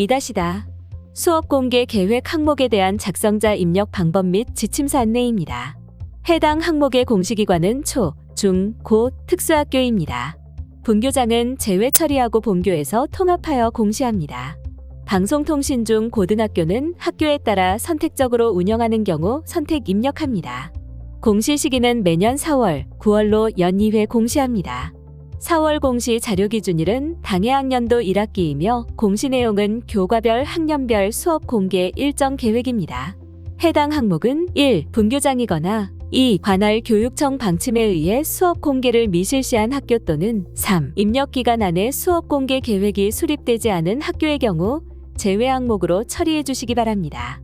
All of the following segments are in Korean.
이다시다. 수업 공개 계획 항목에 대한 작성자 입력 방법 및 지침서 안내입니다. 해당 항목의 공시기관은 초, 중, 고, 특수학교입니다. 분교장은 제외 처리하고 본교에서 통합하여 공시합니다. 방송통신 중 고등학교는 학교에 따라 선택적으로 운영하는 경우 선택 입력합니다. 공시 시기는 매년 4월, 9월로 연 2회 공시합니다. 4월 공시 자료 기준일은 당해 학년도 1학기이며 공시 내용은 교과별 학년별 수업 공개 일정 계획입니다. 해당 항목은 1. 분교장이거나 2. 관할 교육청 방침에 의해 수업 공개를 미실시한 학교 또는 3. 입력 기간 안에 수업 공개 계획이 수립되지 않은 학교의 경우 제외 항목으로 처리해 주시기 바랍니다.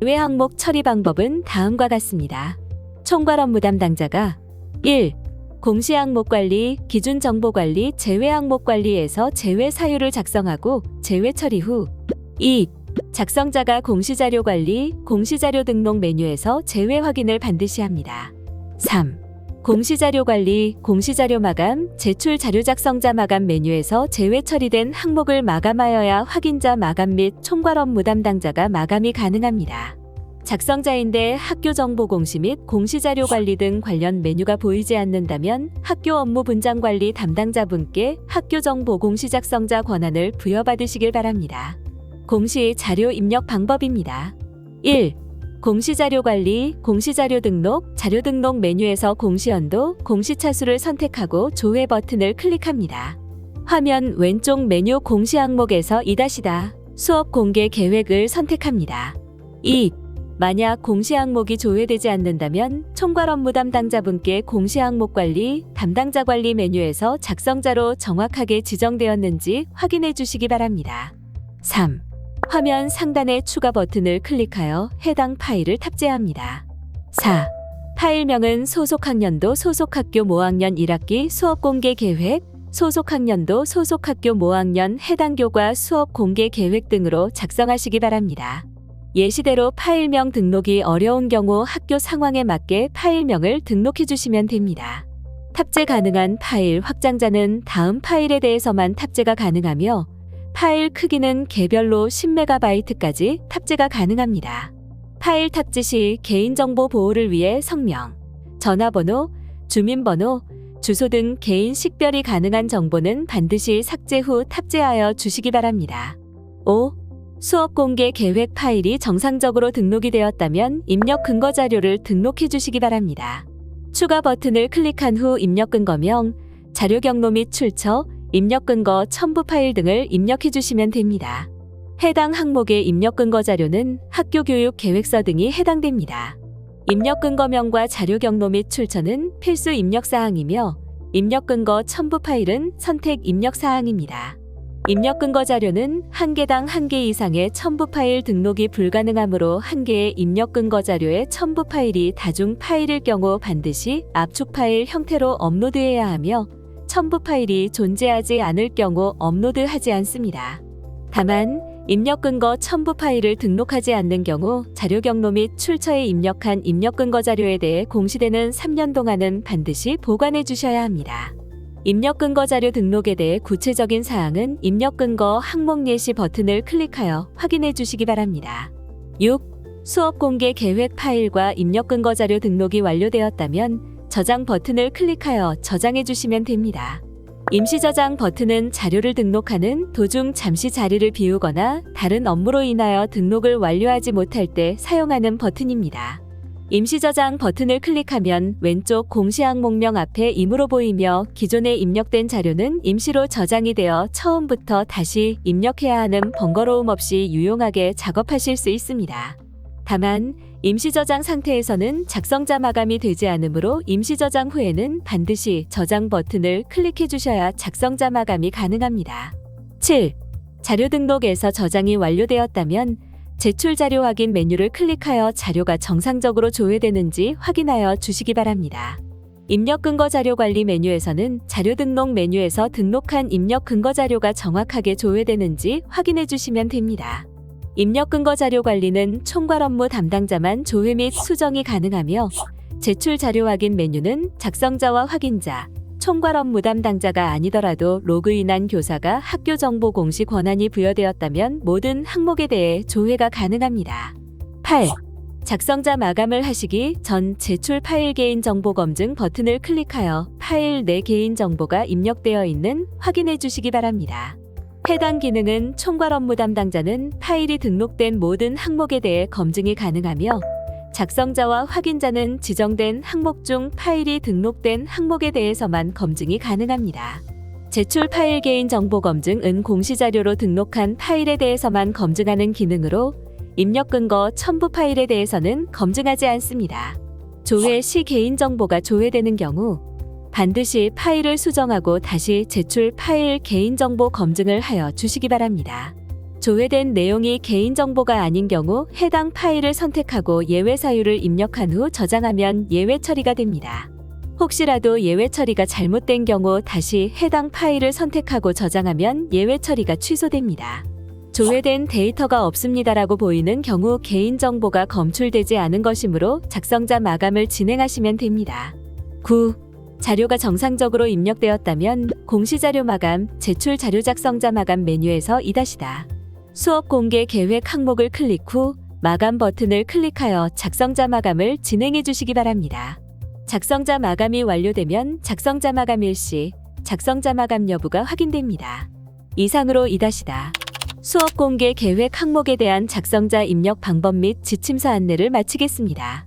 외 항목 처리 방법은 다음과 같습니다. 총괄 업무 담당자가 1. 공시 항목 관리, 기준 정보 관리, 제외 항목 관리에서 제외 사유를 작성하고 제외 처리 후 2. 작성자가 공시자료 관리, 공시자료 등록 메뉴에서 제외 확인을 반드시 합니다. 3. 공시자료 관리, 공시자료 마감, 제출 자료 작성자 마감 메뉴에서 제외 처리된 항목을 마감하여야 확인자 마감 및 총괄 업무 담당자가 마감이 가능합니다. 작성자인데 학교 정보 공시 및 공시자료 관리 등 관련 메뉴가 보이지 않는다면 학교 업무 분장 관리 담당자분께 학교 정보 공시 작성자 권한을 부여받으시길 바랍니다. 공시 자료 입력 방법입니다. 1. 공시자료 관리, 공시자료 등록, 자료 등록 메뉴에서 공시연도, 공시차수를 선택하고 조회 버튼을 클릭합니다. 화면 왼쪽 메뉴 공시 항목에서 이다시다 수업 공개 계획을 선택합니다. 2. 만약 공시 항목이 조회되지 않는다면 총괄 업무 담당자분께 공시 항목 관리, 담당자 관리 메뉴에서 작성자로 정확하게 지정되었는지 확인해 주시기 바랍니다. 3. 화면 상단의 추가 버튼을 클릭하여 해당 파일을 탑재합니다. 4. 파일명은 소속 학년도 소속 학교 모학년 1학기 수업 공개 계획, 소속 학년도 소속 학교 모학년 해당 교과 수업 공개 계획 등으로 작성하시기 바랍니다. 예시대로 파일명 등록이 어려운 경우 학교 상황에 맞게 파일명을 등록해 주시면 됩니다. 탑재 가능한 파일 확장자는 다음 파일에 대해서만 탑재가 가능하며 파일 크기는 개별로 10MB까지 탑재가 가능합니다. 파일 탑재 시 개인정보 보호를 위해 성명, 전화번호, 주민번호, 주소 등 개인 식별이 가능한 정보는 반드시 삭제 후 탑재하여 주시기 바랍니다. 5. 수업 공개 계획 파일이 정상적으로 등록이 되었다면 입력 근거 자료를 등록해 주시기 바랍니다. 추가 버튼을 클릭한 후 입력 근거명, 자료 경로 및 출처, 입력 근거 첨부 파일 등을 입력해 주시면 됩니다. 해당 항목의 입력 근거 자료는 학교 교육 계획서 등이 해당됩니다. 입력 근거명과 자료 경로 및 출처는 필수 입력 사항이며 입력 근거 첨부 파일은 선택 입력 사항입니다. 입력 근거 자료는 한 개당 한 개 이상의 첨부 파일 등록이 불가능하므로 한 개의 입력 근거 자료의 첨부 파일이 다중 파일일 경우 반드시 압축 파일 형태로 업로드해야 하며 첨부 파일이 존재하지 않을 경우 업로드하지 않습니다. 다만 입력 근거 첨부 파일을 등록하지 않는 경우 자료 경로 및 출처에 입력한 입력 근거 자료에 대해 공시되는 3년 동안은 반드시 보관해 주셔야 합니다. 입력 근거 자료 등록에 대해 구체적인 사항은 입력 근거 항목 예시 버튼을 클릭하여 확인해 주시기 바랍니다. 6. 수업 공개 계획 파일과 입력 근거 자료 등록이 완료되었다면 저장 버튼을 클릭하여 저장해 주시면 됩니다. 임시 저장 버튼은 자료를 등록하는 도중 잠시 자리를 비우거나 다른 업무로 인하여 등록을 완료하지 못할 때 사용하는 버튼입니다. 임시 저장 버튼을 클릭하면 왼쪽 공시 항 목명 앞에 임으로 보이며 기존에 입력된 자료는 임시로 저장이 되어 처음부터 다시 입력해야 하는 번거로움 없이 유용하게 작업하실 수 있습니다. 다만 임시 저장 상태에서는 작성자 마감이 되지 않으므로 임시 저장 후에는 반드시 저장 버튼을 클릭해 주셔야 작성자 마감이 가능합니다. 7. 자료 등록에서 저장이 완료되었다면 제출 자료 확인 메뉴를 클릭하여 자료가 정상적으로 조회되는지 확인하여 주시기 바랍니다. 입력 근거 자료 관리 메뉴에서는 자료 등록 메뉴에서 등록한 입력 근거 자료가 정확하게 조회되는지 확인해 주시면 됩니다. 입력 근거 자료 관리는 총괄 업무 담당자만 조회 및 수정이 가능하며 제출 자료 확인 메뉴는 작성자와 확인자, 총괄 업무 담당자가 아니더라도 로그인한 교사가 학교 정보 공시 권한이 부여되었다면 모든 항목에 대해 조회가 가능합니다. 8. 작성자 마감을 하시기 전 제출 파일 개인 정보 검증 버튼을 클릭하여 파일 내 개인 정보가 입력되어 있는 확인해 주시기 바랍니다. 해당 기능은 총괄 업무 담당자는 파일이 등록된 모든 항목에 대해 검증이 가능하며 작성자와 확인자는 지정된 항목 중 파일이 등록된 항목에 대해서만 검증이 가능합니다. 제출 파일 개인 정보 검증은 공시자료로 등록한 파일에 대해서만 검증하는 기능으로 입력 근거 첨부 파일에 대해서는 검증하지 않습니다. 조회 시 개인 정보가 조회되는 경우 반드시 파일을 수정하고 다시 제출 파일 개인 정보 검증을 하여 주시기 바랍니다. 조회된 내용이 개인정보가 아닌 경우 해당 파일을 선택하고 예외 사유를 입력한 후 저장하면 예외 처리가 됩니다. 혹시라도 예외 처리가 잘못된 경우 다시 해당 파일을 선택하고 저장하면 예외 처리가 취소됩니다. 조회된 데이터가 없습니다라고 보이는 경우 개인정보가 검출되지 않은 것이므로 작성자 마감을 진행하시면 됩니다. 9. 자료가 정상적으로 입력되었다면 공시자료 마감, 제출 자료 작성자 마감 메뉴에서 이다시다. 수업 공개 계획 항목을 클릭 후 마감 버튼을 클릭하여 작성자 마감을 진행해 주시기 바랍니다. 작성자 마감이 완료되면 작성자 마감 일시, 작성자 마감 여부가 확인됩니다. 이상으로 이다시다. 수업 공개 계획 항목에 대한 작성자 입력 방법 및 지침서 안내를 마치겠습니다.